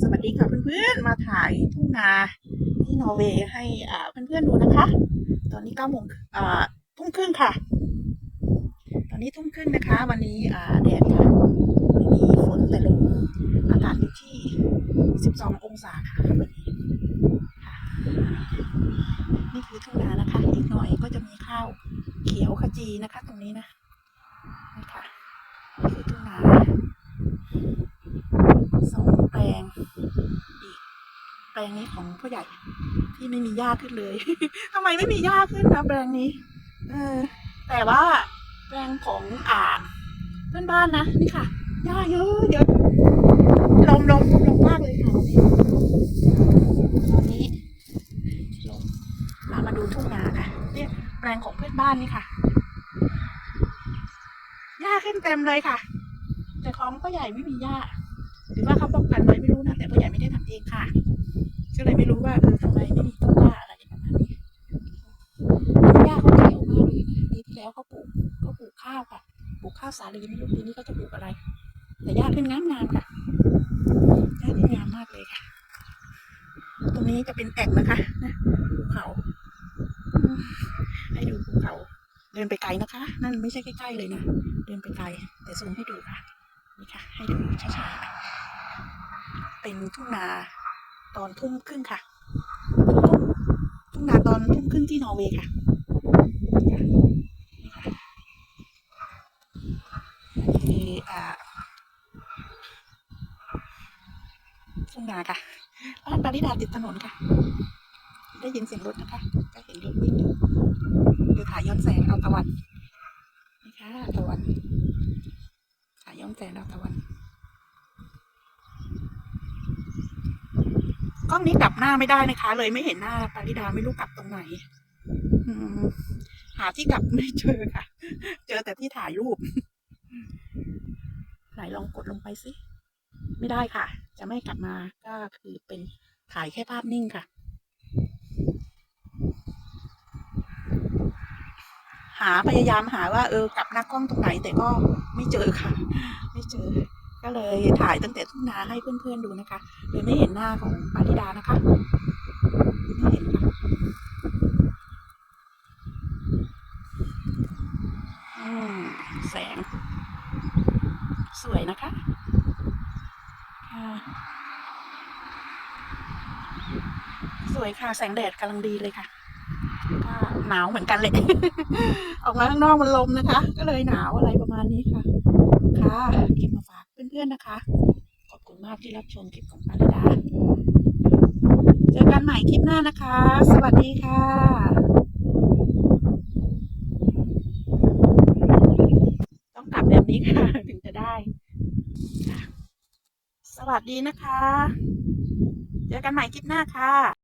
สวัสดีค่ะเพื่อนๆ มาถ่ายทุ่งนาที่นอร์เวย์ให้อ่าเพื่อนๆดูนะคะ ตอนนี้เก้าโมงอ่าทุ่มครึ่งค่ะ ตอนนี้ทุ่มครึ่งนะคะ วันนี้อ่าแดดค่ะไม่มีฝนแต่ลมอากาศอยู่ที่ 12 องศาค่ะวันนี้ค่ะนี่คือทุ่งนานะคะ อีกหน่อยก็จะมีข้าวเขียวขจีนะคะ ตรงนี้นะนี่ค่ะนี่คือทุ่งนา สองแปลงอีก แปลงนี้ของผู้ใหญ่ที่ไม่มีหญ้าขึ้นเลยทำไมไม่มีหญ้าขึ้นนะแปลงนี้ เออ แต่ว่าแปลงของอ่าเพื่อนบ้านนะนี่ค่ะหญ้าเยอะเยอะลมลมลมมากเลยค่ะตอนนี้ลมเรามาดูทุ่งนาค่ะเนี่ยแปลงของเพื่อนบ้านนี่ค่ะหญ้าขึ้นเต็มเลยค่ะ แต่ของพ่อใหญ่ไม่มีหญ้าหรือว่าเขาป้องกันไว้ไม่รู้นะแต่พ่อใหญ่ไม่ได้ทำเองค่ะ ก็เลยไม่รู้ว่าเออทำไมไม่มีต้นหญ้าอะไรประมาณนี้หญ้าเขาเขียวมากเลยนะปีที่แล้วเขาปลูกเขาปลูกข้าวค่ะปลูกข้าวสาลีไม่รู้ปีนี้เขาจะปลูกอะไร แต่หญ้าขึ้นงามงามค่ะหญ้าขึ้นงามมากเลยค่ะ ตรงนี้จะเป็นแอ่งนะคะนะภูเขาให้ดูภูเขาเดินไปไกลนะคะ นั่นไม่ใช่ใกล้ๆเลยนะเดินไปไกลแต่ซูมให้ดูค่ะนี่ค่ะ ให้ดูช้าๆเป็นทุ่งนา ตอนทุ่มครึ่งค่ะ ทุ่งนาตอนทุ่มครึ่งที่นอร์เวย์ค่ะนี่อ่าทุ่งนาค่ะบ้านปาริดาติดถนนค่ะ ได้ยินเสียงรถนะคะก็เห็นรถวิ่งอยู่เดี๋ยวถ่ายย้อนแสงเอาตะวันนี่ค่ะตะวันถ่ายย้อนแสงเอาตะวัน ล้องนี้กลับหน้าไม่ได้นะคะ เลยไม่เห็นหน้าปาริดาไม่รู้กลับตรงไหนหาที่กลับไม่เจอค่ะ เจอแต่ที่ถ่ายรูป ไหนลองกดลงไปสิ ไม่ได้ค่ะ จะไม่กลับมาก็คือเป็นถ่ายแค่ภาพนิ่งค่ะ หาพยายามหาว่า เออกลับหน้ากล้องตรงไหนแต่ก็ไม่เจอค่ะ ไม่เจอ ก็เลยถ่ายตั้งแต่ทุ่งนาให้เพื่อนๆดูนะคะเลยไม่เห็นหน้าของปาริดานะคะไม่เห็นค่ะแสง สวยนะคะสวยค่ะ แสงแดดกำลังดีเลยค่ะก็หนาวเหมือนกันเลย ออกมาข้างนอกมันลมนะคะ ก็เลยหนาวอะไรประมาณนี้ค่ะ ค่ะคลิปมาฝาก พื่อนๆนะคะ ขอบคุณมากที่รับชมคลิปของปาริดา เจอกันใหม่คลิปหน้านะคะ สวัสดีค่ะต้องกลับแบบนี้ค่ะ ถึงจะได้ สวัสดีนะคะ เจอกันใหม่คลิปหน้าค่ะ